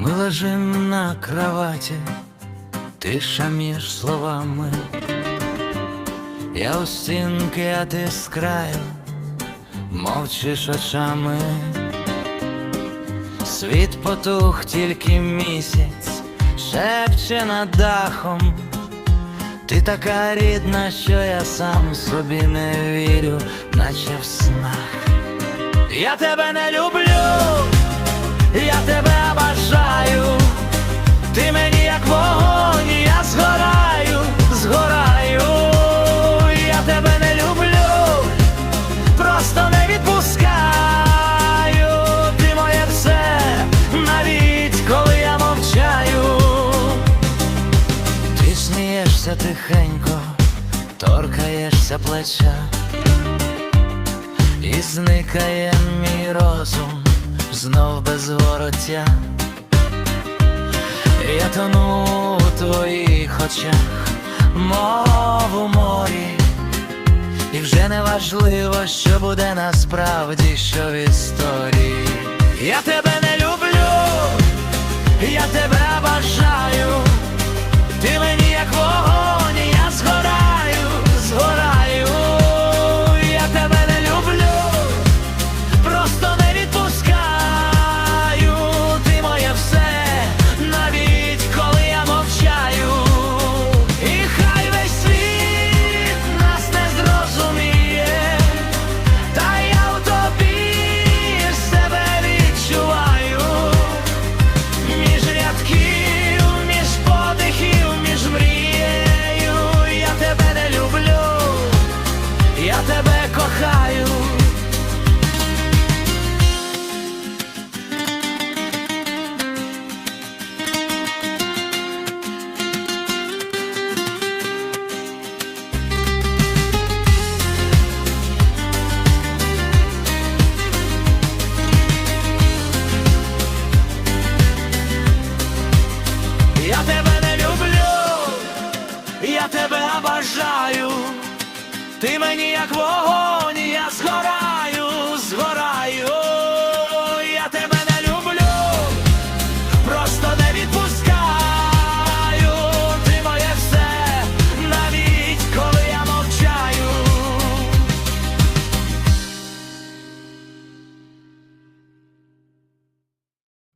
Мы лежим на кровати, тиша між словами. Я у стінки, а ти з краю, мовчиш очами. Світ потух, тільки місяць, шепче над дахом. Ти така рідна, що я сам собі не вірю, наче в снах. Я тебе не люблю, я тебе ти мені як вогонь, я згораю, згораю, я тебе не люблю, просто не відпускаю, ти моє все, навіть коли я мовчаю. Ти смієшся тихенько, торкаєшся плеча, і зникає мій розум знов без вороття. Я тону у твоїх очах, мов у морі, і вже не важливо, що буде насправді, що в історії. Я тебе не люблю, я тебе тебе бажаю, ти мені як вогонь,